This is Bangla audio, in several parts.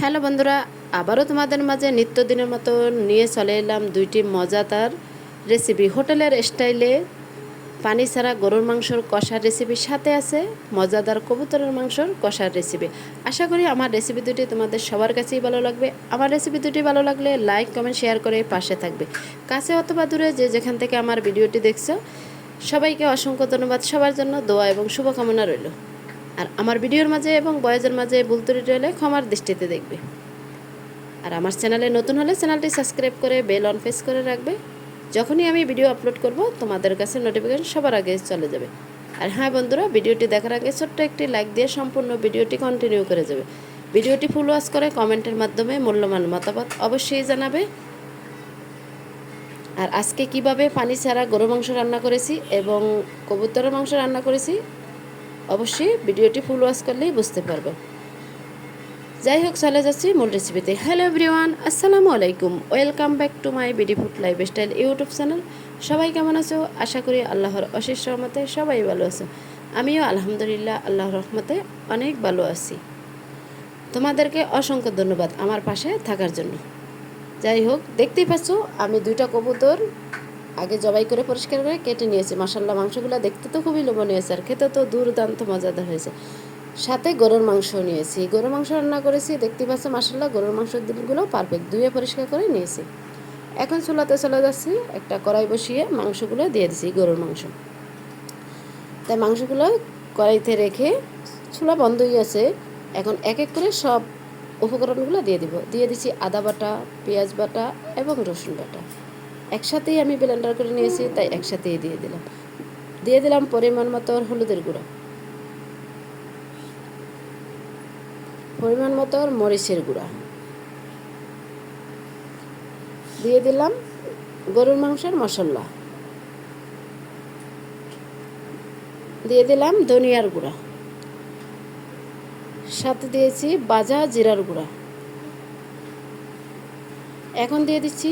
হ্যালো বন্ধুরা, আবারও তোমাদের মাঝে নিত্যদিনের মতো নিয়ে চলে এলাম দুইটি মজাদার রেসিপি হোটেলের স্টাইলে পানি ছাড়া গরুর মাংসর কষার রেসিপির সাথে আছে মজাদার কবুতরের মাংসর কষার রেসিপি আশা করি আমার রেসিপি দুটি তোমাদের সবার কাছেই ভালো লাগবে। আমার রেসিপি দুটি ভালো লাগলে লাইক কমেন্ট শেয়ার করে পাশে থাকবে। কাছে অথবা দূরে যে যেখান থেকে আমার ভিডিওটি দেখছ, সবাইকে অসংখ্য ধন্যবাদ। সবার জন্য দোয়া এবং শুভকামনা রইল। আর আমার ভিডিওর মাঝে এবং বয়েজের মাঝে ভুল ত্রুটি ক্ষমার দৃষ্টিতে দেখবে। আর আমার চ্যানেলে নতুন হলে চ্যানেলটি সাবস্ক্রাইব করে বেল অন প্রেস করে রাখবে। যখনই আমি ভিডিও আপলোড করব, তোমাদের কাছে নোটিফিকেশন সবার আগে চলে যাবে। আর হ্যাঁ বন্ধুরা, ভিডিওটি দেখার আগে ছোট্ট একটি লাইক দিয়ে সম্পূর্ণ ভিডিওটি কন্টিনিউ করে যাবে। ভিডিওটি ফুল ওয়াশ করে কমেন্টের মাধ্যমে মূল্যবান মতামত অবশ্যই জানাবে। আর আজকে কীভাবে পানি ছাড়া গরু মাংস রান্না করেছি এবং কবুতরের মাংস রান্না করেছি অবশ্যই ভিডিওটি ফুল ওয়াশ করলেই বুঝতে পারবে। যাই হোক, চলে যাচ্ছি মূল রেসিপিতে হ্যালো এভরিওয়ান আসসালামু আলাইকুম। Welcome back to my BD food lifestyle YouTube channel সবাই কেমন আছো? আশা করি আল্লাহর অশেষ রহমতে সবাই ভালো আছো। আমিও আলহামদুলিল্লাহ আল্লাহর রহমতে অনেক ভালো আছি। তোমাদেরকে অসংখ্য ধন্যবাদ আমার পাশে থাকার জন্য। যাই হোক, দেখতেই পাচ্ছ, আমি দুইটা কবুতর আগে জবাই করে পরিষ্কার করে কেটে নিয়েছি। মাসাল্লাহ মাংসগুলো দেখতে তো খুবই লোভনীয় হয়েছে আর খেতে তো দুর্দান্ত, মজাদার হয়েছে। সাথে গরুর মাংস নিয়েছি। গরুর মাংস রান্না করেছি, দেখতে পাচ্ছি মাসাল্লাহ গরুর মাংসের দিনগুলো পারফেক্ট ধুয়ে পরিষ্কার করে নিয়েছি। এখন চুলাতে চলে যাচ্ছি, একটা কড়াই বসিয়ে মাংসগুলো দিয়ে দিছি, গরুর মাংস। তাই মাংসগুলো কড়াইতে রেখে চুলা বন্ধই আছে এখন এক এক করে সব উপকরণগুলো দিয়ে দিব। দিয়ে দিচ্ছি আদা বাটা, পেঁয়াজ বাটা এবং রসুন বাটা। একসাথেই আমি ব্লেন্ডার করে নিয়েছি, তাই একসাথেই দিয়ে দিলাম। দিয়ে দিলাম পরিমাণ মতো হলুদের গুঁড়ো। পরিমাণ মতো মরিচের গুঁড়া। দিয়ে দিলাম গরুর মাংসের মশলা। দিয়ে দিলাম ধনিয়ার গুঁড়া। সাথে দিয়েছি বাজা জিরার গুঁড়া। এখন দিয়ে দিচ্ছি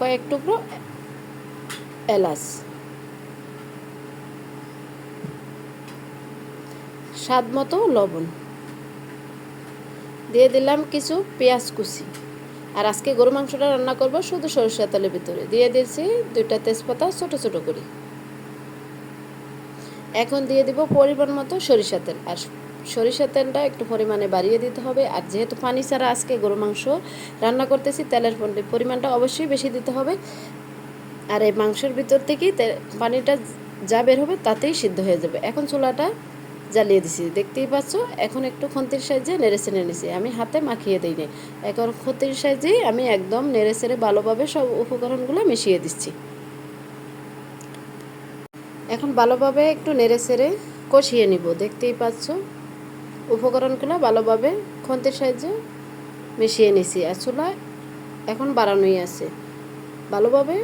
কয়েক টুকরো এলাচ। স্বাদ মতো লবণ। দিয়ে দিলাম কিছু পেঁয়াজ কুচি। আর আজকে গরু মাংসটা রান্না করব শুধু সরষের তেলের ভিতরে। দিয়ে দিয়েছি দুইটা তেজপাতা ছোট ছোট করে। এখন দিয়ে দিব পরিমাণ মতো সরিষা তেল আর সরিষার তেলটা একটু পরিমাণে বাড়িয়ে দিতে হবে। আর যেহেতু পানি ছাড়া আজকে গরু মাংস রান্না করতেছি, তেলের পরিমাণটা অবশ্যই বেশি দিতে হবে। আর এই মাংসের ভিতর থেকেই পানিটা যা বের হবে তাতেই সিদ্ধ হয়ে যাবে। এখন চুলাটা জ্বালিয়ে দিছি, দেখতেই পাচ্ছ? এখন একটু খন্তির সাইজে নেড়ে চেড়ে নিছি। আমি হাতে মাখিয়ে দিই নি এখন খন্তির সাইজেই আমি একদম নেড়ে চেড়ে ভালোভাবে সব উপকরণগুলো মিশিয়ে দিচ্ছি। এখন ভালোভাবে একটু নেড়ে চেড়ে কষিয়ে নিব, দেখতেই পাচ্ছ? উপকরণগুলো ভালোভাবে খন্তির সাহায্যে মিশিয়ে নিছি। আর চুলা এখন বাড়ানোই আছে। ভালোভাবে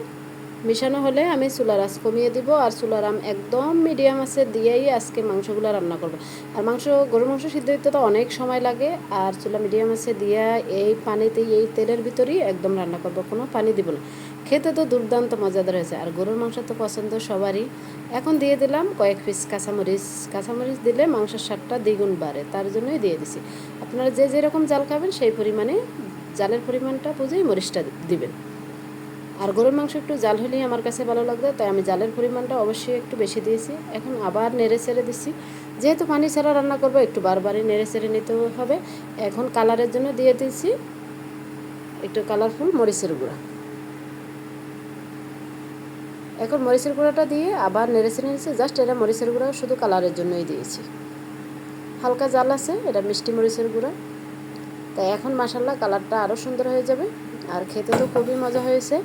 মিশানো হলে আমি চুলার আঁচ কমিয়ে দিব আর চুলার আম একদম মিডিয়াম আছে দিয়েই আজকে মাংসগুলো রান্না করব। আর মাংস, গরুর মাংস সিদ্ধ দিতে তো অনেক সময় লাগে আর চুলা মিডিয়াম আছে দিয়ে এই পানিতেই এই তেলের ভিতরেই একদম রান্না করব, কোনো পানি দিব না। খেতে তো দুর্দান্ত মজাদার হয়েছে আর গরুর মাংস তো পছন্দ সবারই। এখন দিয়ে দিলাম কয়েক পিস কাঁচামরিচ। কাঁচামরিচ দিলে মাংসের স্বাদটা দ্বিগুণ বাড়ে, তার জন্যই দিয়ে দিছি। আপনারা যে যেরকম জাল খাবেন সেই পরিমাণে জালের পরিমাণটা বুঝেই মরিচটা দিবেন। আর গরুর মাংস একটু জাল হলেই আমার কাছে ভালো লাগতো, তাই আমি জালের পরিমাণটা অবশ্যই একটু বেশি দিয়েছি। এখন আবার নেড়ে ছেড়ে দিচ্ছি। যেহেতু পানি ছাড়া রান্না করব, একটু বারবারই নেড়ে ছেড়ে নিতে হবে। এখন কালারের জন্য দিয়ে দিয়েছি একটু কালারফুল মরিচের গুঁড়া। এখন মরিচের গুঁড়াটা দিয়ে আবার নেড়ে ছেড়ে নিয়েছি জাস্ট এটা মরিচের গুঁড়া শুধু কালারের জন্যই দিয়েছি। হালকা জাল আছে, এটা মিষ্টি মরিচের গুঁড়া। তাই এখন মাসাল্লাহ কালারটা আরও সুন্দর হয়ে যাবে। আর খেতে তো খুবই মজা হয়েছে।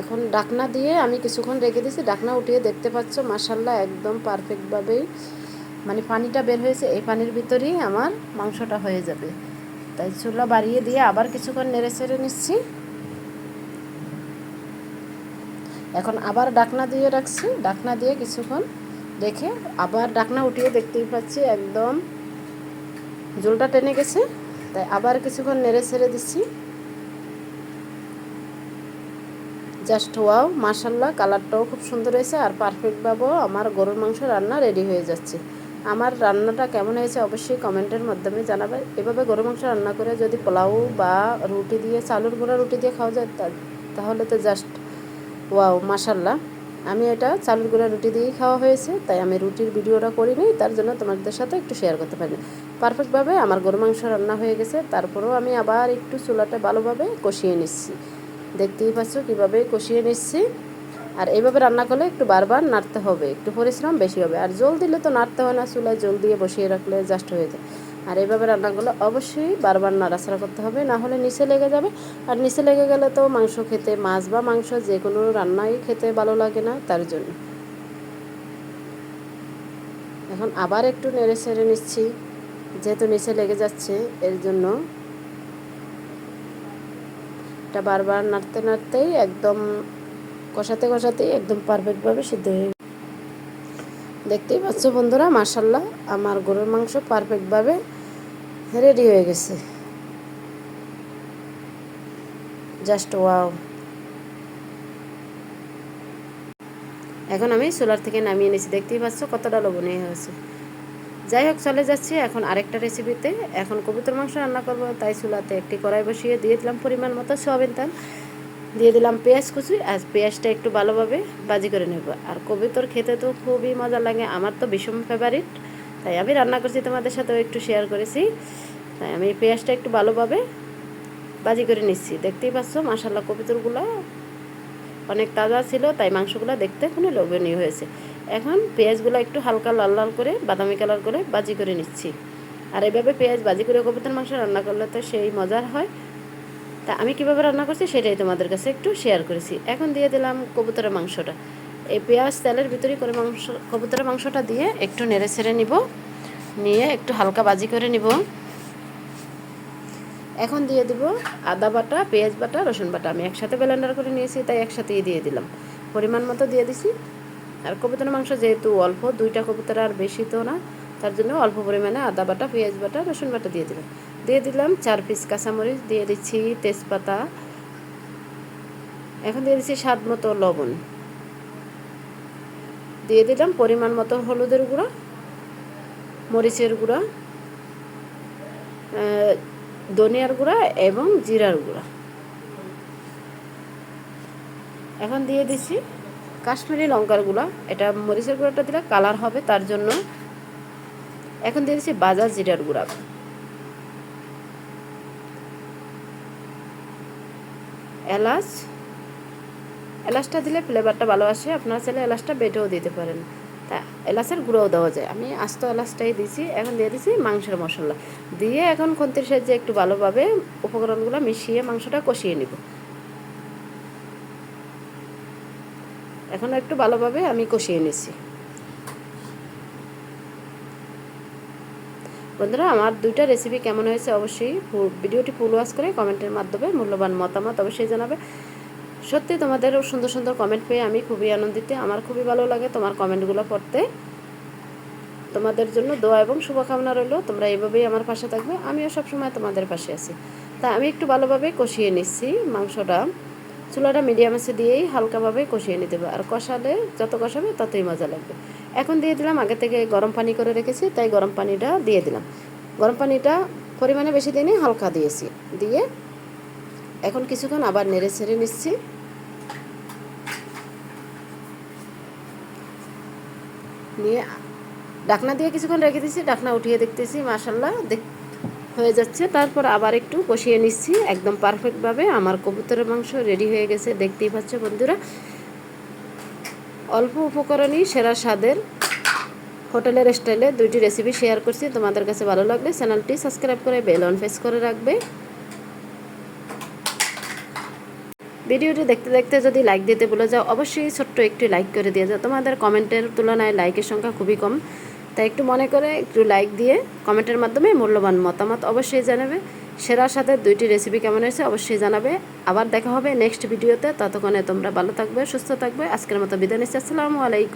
এখন ডাকনা দিয়ে আমি কিছুক্ষণ রেখে দিয়েছি। ডাকনা উঠিয়ে দেখতে পাচ্ছ মাসাল্লাহ একদম পারফেক্টভাবেই মানে পানিটা বের হয়েছে। এই পানির ভিতরেই আমার মাংসটা হয়ে যাবে। তাই চুলা বাড়িয়ে দিয়ে আবার কিছুক্ষণ নেড়ে চেড়ে নিচ্ছি। এখন আবার ডাকনা দিয়ে রাখছি, ডাকনা দিয়ে কিছুক্ষণ রেখে আবার ডাকনা উঠিয়ে দেখতেই পাচ্ছি একদম জলটা টেনে গেছে, তাই আবার কিছুক্ষণ নেড়ে ছেড়ে দিচ্ছি। জাস্ট ওয়াও মাসাল্লাহ কালারটাও খুব সুন্দর হয়েছে আর পারফেক্টভাবেও আমার গরুর মাংস রান্না রেডি হয়ে যাচ্ছে। আমার রান্নাটা কেমন হয়েছে অবশ্যই কমেন্টের মাধ্যমে জানাবে। এভাবে গরু মাংস রান্না করে যদি পোলাও বা রুটি দিয়ে, চালুর গুঁড়া রুটি দিয়ে খাওয়া যায় তাহলে তো জাস্ট ওয়াও মাসাল্লাহ আমি এটা চালুর গুঁড়া রুটি দিয়েই খাওয়া হয়েছে, তাই আমি রুটির ভিডিওটা করিনি, তার জন্য তোমাদের সাথে একটু শেয়ার করতে পারি পারফেক্টভাবে আমার গরু মাংস রান্না হয়ে গেছে, তারপরেও আমি আবার একটু চুলাটা ভালোভাবে কষিয়ে নিচ্ছি। দেখতেই পাচ্ছ কীভাবে কষিয়ে নিচ্ছি। আর এইভাবে রান্না করলে একটু বারবার নাড়তে হবে, একটু পরিশ্রম বেশি হবে। আর জল দিলে তো নাড়তে হয় না, চুলায় জল দিয়ে বসিয়ে রাখলে জাস্ট হয়ে যায়। আর এইভাবে রান্নাগুলো অবশ্যই বারবার নাড়াচাড়া করতে হবে, না হলে নিচে লেগে যাবে আর নিচে লেগে গেলে তো মাংস খেতে, মাছ বা মাংস যে কোনো রান্নাই খেতে ভালো লাগে না তার জন্য এখন আবার একটু নেড়ে ছেড়ে নিচ্ছি, যেহেতু নিচে লেগে যাচ্ছে, এর জন্য এটা বারবার নাড়তে, নাড়তেই একদম কষাতে, কষাতেই একদম পারফেক্টভাবে সিদ্ধ হয়ে। দেখতেই পাচ্ছ বন্ধুরা মার্শাল্লাহ আমার গরুর মাংস পারফেক্টভাবে রেডি হয়ে গেছে। জাস্ট ওয়াও এখন আমি সোলার থেকে নামিয়ে নিয়েছি, দেখতেই পাচ্ছ কতটা লবণীয় হয়েছে। যাই হোক, চলে যাচ্ছি এখন আরেকটা রেসিপিতে এখন কবুতর মাংস রান্না করব, তাই চুলাতে একটি কড়াই বসিয়ে দিয়ে দিলাম পরিমাণ মতো সোয়াবিন তেল। দিয়ে দিলাম পেঁয়াজ কুচি, আর পেঁয়াজটা একটু ভালোভাবে বাজি করে নেব। আর কবি তোর খেতে তো খুবই মজা লাগে, আমার তো ভীষণ ফেভারিট তাই আমি রান্না করছি তোমাদের সাথেও একটু শেয়ার করেছি। তাই আমি পেঁয়াজটা একটু ভালোভাবে বাজি করে নিচ্ছি। দেখতেই পাচ্ছ মাসাল্লাহ কবিতরগুলো অনেক তাজা ছিল, তাই মাংসগুলো দেখতে কোনো লোভনীয় হয়েছে। এখন পেঁয়াজগুলো একটু হালকা লাল লাল করে, বাদামি কালার করে বাজি করে নিচ্ছি। আর এভাবে পেঁয়াজ বাজি করে কবিতার মাংস রান্না করলে তো সেই মজার হয়। তা আমি কীভাবে রান্না করছি সেটাই তোমাদের কাছে একটু শেয়ার করেছি। এখন দিয়ে দিলাম কবুতরের মাংসটা। এই পেঁয়াজ তেলের ভিতরে করে মাংস, কবুতরের মাংসটা দিয়ে একটু নেড়ে ছেড়ে নিব। নিয়ে একটু হালকা বাজি করে নিব। এখন দিয়ে দিব আদা বাটা, পেঁয়াজ বাটা, রসুন বাটা। আমি একসাথে ব্লেন্ডার করে নিয়েছি, তাই একসাথেই দিয়ে দিলাম। পরিমাণ মতো দিয়ে দিছি। আর কবুতরের মাংস যেহেতু অল্প, দুইটা কবুতর আর বেশি তো না। তার জন্য অল্প পরিমাণে আদা বাটা, পেঁয়াজ বাটা, রসুন বাটা দিয়ে দিলাম। দিয়ে দিলাম চার পিস কাঁচামরিচ, দিয়ে দিচ্ছি তেজপাতা। এখন দিয়ে দিচ্ছি স্বাদ মতো লবণ। দিয়ে দিলাম পরিমাণ মতো হলুদের গুঁড়া, মরিচের গুঁড়া ধনিয়ার গুঁড়া এবং জিরার গুঁড়া। এখন দিয়ে দিচ্ছি কাশ্মীরি লঙ্কার গুঁড়া। এটা মরিচের গুঁড়াটা দিলে কালার হবে, তার জন্য এখন দিয়ে দিচ্ছি বাজার জিরার গুঁড়া। এলাচ। এলাচটা দিলে ফ্লেভারটা ভালো আসে। আপনারা চাইলে এলাচটা বেটেও দিতে পারেন। তা এলাচের গুঁড়োও দেওয়া যায়। আমি আস্ত এলাচটাই দিয়েছি। এখন দিয়ে দিয়েছি মাংসের মশলা। দিয়ে এখন খন্তির সাহায্যে একটু ভালোভাবে উপকরণগুলো মিশিয়ে মাংসটা কষিয়ে নিব। এখন একটু ভালোভাবে আমি কষিয়ে নিছি বন্ধুরা, আমার দুইটা রেসিপি কেমন হয়েছে অবশ্যই ভিডিওটি ফুল ওয়াশ করে কমেন্টের মাধ্যমে মূল্যবান মতামত অবশ্যই জানাবে। সত্যি তোমাদের সুন্দর সুন্দর কমেন্ট পেয়ে আমি খুবই আনন্দিত। আমার খুবই ভালো লাগে তোমার কমেন্টগুলো পড়তে। তোমাদের জন্য দোয়া এবং শুভকামনা রইল। তোমরা এইভাবেই আমার পাশে থাকবে। আমিও সবসময় তোমাদের পাশে আছি। তা আমি একটু ভালোভাবে কষিয়ে নিচ্ছি মাংসটা। চুলাটা মিডিয়াম আছে দিয়েই হালকাভাবে কষিয়ে নিতে হবে। আর কষালে যত কষাবে ততই মজা লাগবে। এখন দিয়ে দিলাম, আগে থেকে গরম পানি করে রেখেছি, তাই গরম পানিটা দিয়ে দিলাম। গরম পানিটা পরিমাণে বেশি দিনই হালকা দিয়েছি। দিয়ে এখন কিছুক্ষণ আবার নেড়ে ছেড়ে নিচ্ছি। নিয়ে ডাকনা দিয়ে কিছুক্ষণ রেখে দিচ্ছি ডাকনা উঠিয়ে দেখতেছি মাসাল্লাহ দেখ, হয়ে যাচ্ছে। তারপর আবার একটু কষিয়ে নিচ্ছি, একদম পারফেক্টভাবে আমার কবুতরের মাংস রেডি হয়ে গেছে, দেখতেই পাচ্ছ বন্ধুরা। অল্প উপকরণই সেরা স্বাদের হোটেলের স্টাইলে দুইটি রেসিপি শেয়ার করছি। তোমাদের কাছে ভালো লাগলে চ্যানেলটি সাবস্ক্রাইব করে বেল অন ফেস করে রাখবে। ভিডিওটি দেখতে দেখতে যদি লাইক দিতে বলে যাও, অবশ্যই ছোট্ট একটি লাইক করে দিয়ে যাও। তোমাদের কমেন্টের তুলনায় লাইকের সংখ্যা খুবই কম। তাই একটু মনে করে একটু লাইক দিয়ে কমেন্টের মাধ্যমে মূল্যবান মতামত অবশ্যই জানাবে। সেরার সাথে দুইটি রেসিপি কেমন হয়েছে অবশ্যই জানাবে। আবার দেখা হবে নেক্সট ভিডিওতে ততক্ষণে তোমরা ভালো থাকবে, সুস্থ থাকবে। আজকের মতো বিদায় নিচ্ছি। আসসালামু আলাইকুম।